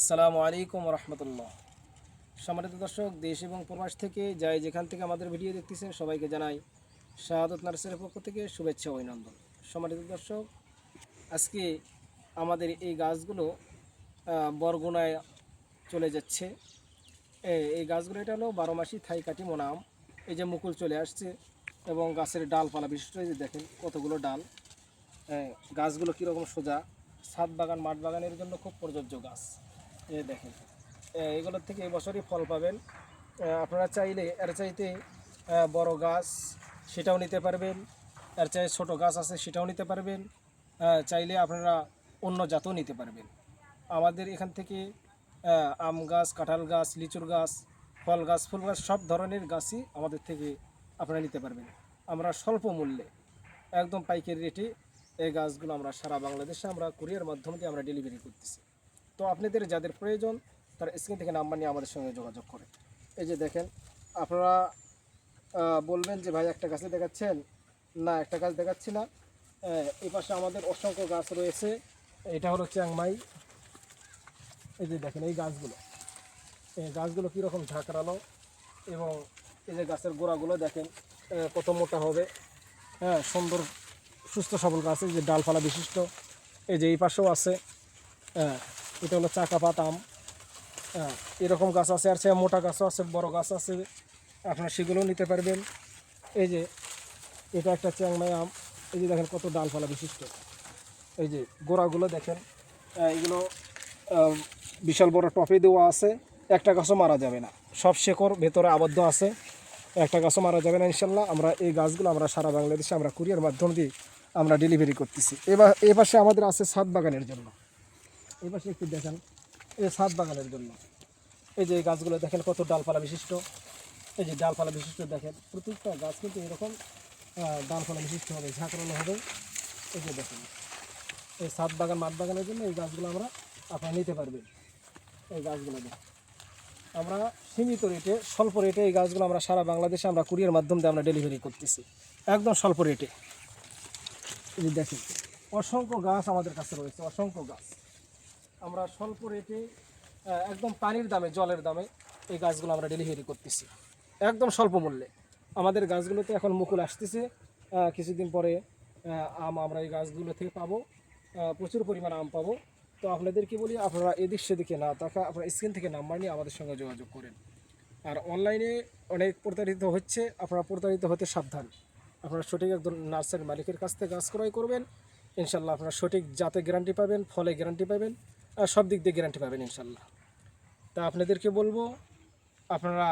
আসসালামু আলাইকুম রহমতুল্লাহ সম্মানিত দর্শক, দেশ এবং প্রবাস থেকে যাই যেখান থেকে আমাদের ভিডিও দেখতেছেন, সবাইকে জানাই শাহাদত নার্সের পক্ষ থেকে শুভেচ্ছা অভিনন্দন। সম্মানিত দর্শক, আজকে আমাদের এই গাছগুলো বরগুনায় চলে যাচ্ছে। এই গাছগুলো, এটা হলো বারো মাসি থাই কাটি মোনাম। এই যে মুকুল চলে আসছে এবং গাছের ডালপালা বিশিষ্ট যে দেখেন কতগুলো ডাল। গাছগুলো কীরকম সোজা, ছাদ বাগান, মাঠ বাগানের জন্য খুব প্রযোজ্য গাছ। এই দেখেন। এগুলোর থেকে এবছরই ফল পাবেন। আপনারা চাইলে, এর চাইতে বড় গাছ সেটাও নিতে পারবেন। এর চাই ছোট গাছ আছে সেটাও নিতে পারবেন। চাইলে আপনারা অন্য জাতও নিতে পারবেন। আমাদের এখান থেকে আম গাছ, কাঁঠাল গাছ, লিচুর গাছ, ফল গাছ, ফুল গাছ, সব ধরনের গাছই আমাদের থেকে আপনারা নিতে পারবেন। আমরা স্বল্প মূল্যে, একদম পাইকারি রেটে এই গাছগুলো আমরা সারা বাংলাদেশে আমরা কুরিয়ার মাধ্যমে আমরা ডেলিভারি করতেছি। তো আপনাদের যাদের প্রয়োজন, তারা স্ক্রিন থেকে নাম্বার নিয়ে আমাদের সঙ্গে যোগাযোগ করে। এই যে দেখেন, আপনারা বলবেন যে, ভাই, একটা গাছে দেখাচ্ছেন? না, একটা গাছ দেখাচ্ছি না। এই পাশে আমাদের অসংখ্য গাছ রয়েছে। এটা হলো চ্যাংমাই। এই যে দেখেন, এই গাছগুলো। এই গাছগুলো কীরকম ঝাঁকড়ালো এবং এই যে গাছের গোড়াগুলো দেখেন কত মোটা হবে। হ্যাঁ সুন্দর, সুস্থ সবল গাছ। এই যে ডালপালা বিশিষ্ট। এই যে এই পাশেও আছে। হ্যাঁ এটা হলো চাকা পাত আম হ্যাঁ এরকম গাছ আছে, আর সে মোটা গাছও আছে, বড় গাছ আছে, আপনারা সেগুলোও নিতে পারবেন। এই যে, এটা একটা চ্যাংমাই আম, এই যে দেখেন কত ডালপালা বিশিষ্ট। এই যে গোড়াগুলো দেখেন এগুলো বিশাল বড় টপে দেওয়া আছে, একটা গাছও মারা যাবে না। সব শেকড় ভেতরে আবদ্ধ আছে, একটা গাছও মারা যাবে না ইনশাল্লাহ। আমরা এই গাছগুলো আমরা সারা বাংলাদেশে আমরা কুরিয়ার মাধ্যম দিয়ে আমরা ডেলিভারি করতেছি। এবার, এ পাশে আমাদের আছে সাত বাগানের জন্য। পাশে একটু দেখেন, এই সাত বাগানের জন্য। এই যে গাছগুলো দেখেন কত ডালপালা বিশিষ্ট। এই যে ডালপালা বিশিষ্ট দেখেন, প্রত্যেকটা গাছ কিন্তু এরকম ডালপালা বিশিষ্ট হবে, ঝাঁকড়ানো হবে। এই যে দেখেন, এই সাত বাগান, মাঠ বাগানের জন্য এই গাছগুলো আমরা আপনারা নিতে পারবেন। এই গাছগুলো আমরা সীমিত রেটে, স্বল্প রেটে এই গাছগুলো আমরা সারা বাংলাদেশে আমরা কুরিয়ার মাধ্যম দিয়ে আমরা ডেলিভারি করতেছি। একদম স্বল্প রেটে। দেখেন, অসংখ্য গাছ আমাদের কাছে রয়েছে, অসংখ্য গাছ। আমরা স্বল্প রেটে একদম পানির দামে, জলের দামে এই গাছগুলো আমরা ডেলিভারি করতেছি। একদম স্বল্প মূল্যে। আমাদের গাছগুলোতে এখন মুকুল আসতেছে কিছুদিন পরে আম আমরা এই গাছগুলো থেকে পাবো প্রচুর পরিমাণ আম পাবো। তো আপনাদেরকে বলি, আপনারা এদিক সেদিকে না তাকা আপনারা স্ক্রিন থেকে নাম্বার নিয়ে আমাদের সঙ্গে যোগাযোগ করেন। আর অনলাইনে অনেক প্রতারিত হচ্ছে, আপনারা প্রতারিত হতে সাবধান। আপনারা সঠিক একজন নার্সারি মালিকের কাছ থেকে গাছ ক্রয় করবেন। ইনশাল্লাহ আপনারা সঠিক জাতে গ্যারান্টি পাবেন, ফলে গ্যারান্টি পাবেন। সব দিক দিয়ে গ্যারান্টি পাবেন ইনশাল্লাহ। তা আপনাদেরকে বলব, আপনারা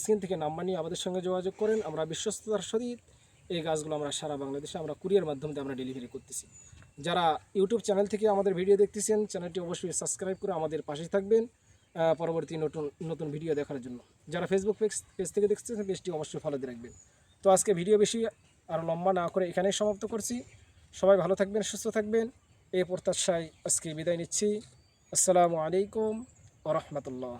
স্ক্রিন থেকে নাম্বার নিয়ে আমাদের সঙ্গে যোগাযোগ করেন। আমরা বিশ্বস্ততার সহিত এই গাছগুলো আমরা সারা বাংলাদেশে আমরা কুরিয়ার মাধ্যমে আমরা ডেলিভারি করতেছি। যারা ইউটিউব চ্যানেল থেকে আমাদের ভিডিও দেখতেছেন চ্যানেলটি অবশ্যই সাবস্ক্রাইব করে আমাদের পাশে থাকবেন পরবর্তী নতুন নতুন ভিডিও দেখার জন্য। যারা ফেসবুক পেজ পেজ থেকে দেখতেছেন পেজটি অবশ্যই ফলো দিয়ে রাখবেন। তো আজকে ভিডিও বেশি আর লম্বা না করে এখানেই সমাপ্ত করছি। সবাই ভালো থাকবেন, সুস্থ থাকবেন। এই প্রত্যাশায় আজকে বিদায় নিচ্ছি। আসসালামু আলাইকুম ও রহমতুল্লাহ।